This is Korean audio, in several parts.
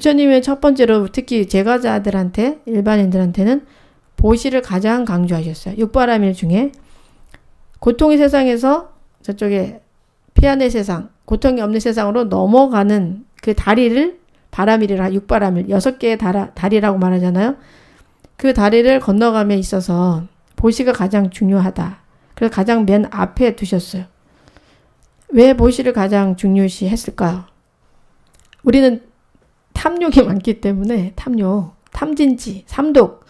부처님의 첫 번째로 특히 제가자들한테 일반인들한테는 보시를 가장 강조하셨어요. 육바라밀 중에 고통의 세상에서 저쪽에 피안의 세상, 고통이 없는 세상으로 넘어가는 그 다리를 바라밀이라 육바라밀 여섯 개의 다라, 다리라고 말하잖아요. 그 다리를 건너감에 있어서 보시가 가장 중요하다. 그래서 가장 맨 앞에 두셨어요. 왜 보시를 가장 중요시 했을까요? 우리는 탐욕이 많기 때문에 탐욕, 탐진치, 삼독.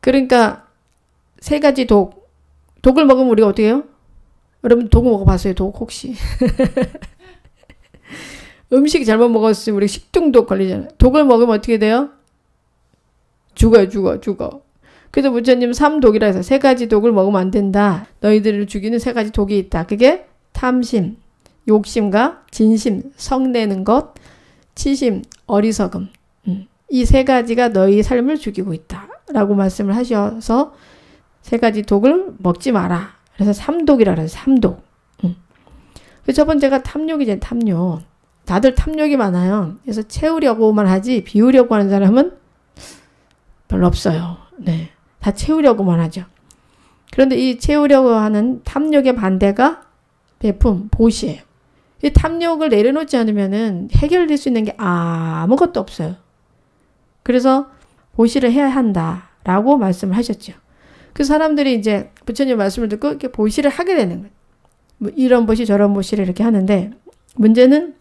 그러니까 세 가지 독. 독을 먹으면 우리가 어떻게 해요? 여러분 독 먹어봤어요? 독 혹시? 음식 잘못 먹었으면 우리 식중독 걸리잖아요. 독을 먹으면 어떻게 돼요? 죽어요, 죽어, 죽어. 그래서 부처님 삼독이라 해서 세 가지 독을 먹으면 안 된다. 너희들을 죽이는 세 가지 독이 있다. 그게 탐심, 욕심과 진심, 성내는 것, 치심, 어리석음. 음. 이세 가지가 너희 삶을 죽이고 있다. 라고 말씀을 하셔서 세 가지 독을 먹지 마라. 그래서 삼독이라 그래서 삼독. 음. 그첫 번째가 탐욕이죠, 탐욕. 다들 탐욕이 많아요. 그래서 채우려고만 하지 비우려고 하는 사람은 별로 없어요. 네. 다 채우려고만 하죠. 그런데 이 채우려고 하는 탐욕의 반대가 배품, 보시예요. 이 탐욕을 내려놓지 않으면은 해결될 수 있는 게 아무것도 없어요. 그래서 보시를 해야 한다라고 말씀을 하셨죠. 그 사람들이 이제 부처님 말씀을 듣고 이렇게 보시를 하게 되는 거예요. 뭐 이런 보시 저런 보시를 이렇게 하는데 문제는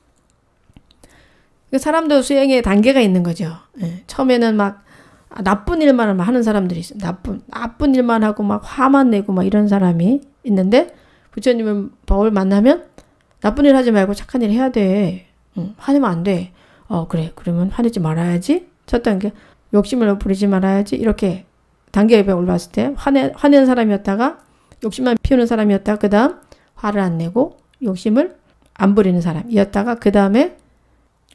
그 사람도 수행에 단계가 있는 거죠. 예. 처음에는 막 나쁜 일만 하는 사람들이 있어요. 나쁜 나쁜 일만 하고 막 화만 내고 막 이런 사람이 있는데 부처님은 법을 만나면 나쁜 일 하지 말고 착한 일 해야 돼. 응, 화내면 안 돼. 어 그래 그러면 화내지 말아야지. 첫 단계 욕심을 부리지 말아야지. 이렇게 단계에 올라왔을 때 화내 화내는 사람이었다가 욕심만 피우는 사람이었다가 그 다음 화를 안 내고 욕심을 안 부리는 사람이었다가 그 다음에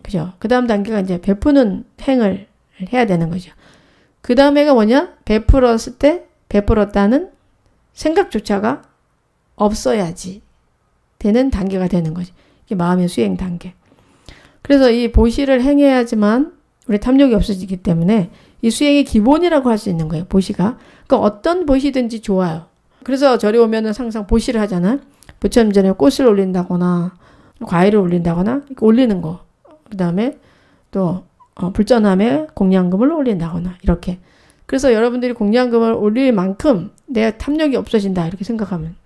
그죠? 그 다음 단계가 이제 베푸는 행을 해야 되는 거죠. 그 다음에가 뭐냐? 베풀었을 때 베풀었다는 생각조차가 없어야지 되는 단계가 되는 거지. 이게 마음의 수행 단계. 그래서 이 보시를 행해야지만 우리 탐욕이 없어지기 때문에 이 수행의 기본이라고 할 수 있는 거예요. 보시가. 그러니까 어떤 보시든지 좋아요. 그래서 절에 오면은 항상 보시를 하잖아. 부처님 전에 꽃을 올린다거나 과일을 올린다거나 올리는 거. 그 다음에 또 어, 불전함에 공양금을 올린다거나 이렇게. 그래서 여러분들이 공양금을 올릴 만큼 내 탐욕이 없어진다 이렇게 생각하면 돼.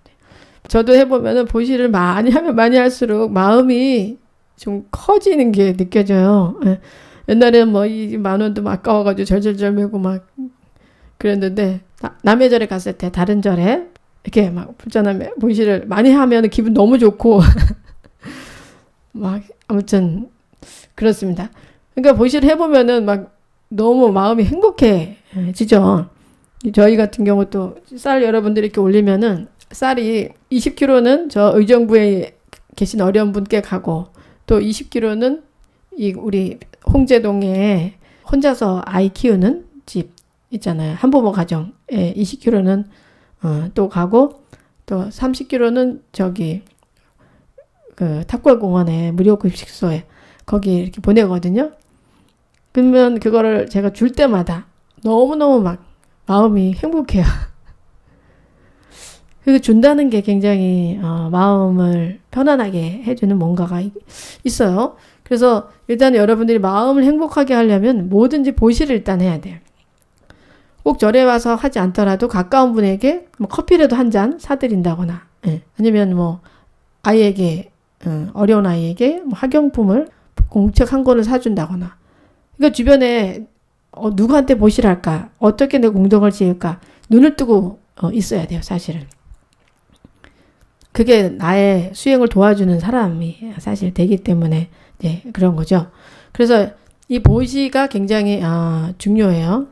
저도 해보면은 보시를 많이 하면 많이 할수록 마음이 좀 커지는 게 느껴져요. 예. 옛날에는 뭐이 만 원도 막 아까워가지고 절절절 매고 막 그랬는데 나- 남의 절에 갔을 때 다른 절에 이렇게 막 불전함에 보시를 많이 하면 기분 너무 좋고 막 아무튼 그렇습니다. 그러니까 보시를 해보면은 막 너무 마음이 행복해지죠. 저희 같은 경우 또 쌀 여러분들이 이렇게 올리면은 쌀이 20kg는 저 의정부에 계신 어려운 분께 가고 또 20kg는 이 우리 홍제동에 혼자서 아이 키우는 집 있잖아요. 한부모 가정에 20kg는 어, 또 가고 또 30kg는 저기 그 탑골공원에 무료 급식소에 거기 이렇게 보내거든요. 그러면 그거를 제가 줄 때마다 너무너무 막 마음이 행복해요. 그 준다는 게 굉장히 어, 마음을 편안하게 해주는 뭔가가 이- 있어요. 그래서 일단 여러분들이 마음을 행복하게 하려면 뭐든지 보시를 일단 해야 돼요. 꼭 절에 와서 하지 않더라도 가까운 분에게 뭐 커피라도 한 잔 사드린다거나 예. 아니면 뭐 아이에게 어, 어려운 아이에게 뭐 학용품을 공책 한 권을 사준다거나 그러니까 주변에 어, 누구한테 보시랄까 어떻게 내 공덕을 지을까 눈을 뜨고 어, 있어야 돼요 사실은 그게 나의 수행을 도와주는 사람이 사실 되기 때문에 이제 그런 거죠. 그래서 이 보시가 굉장히 아, 중요해요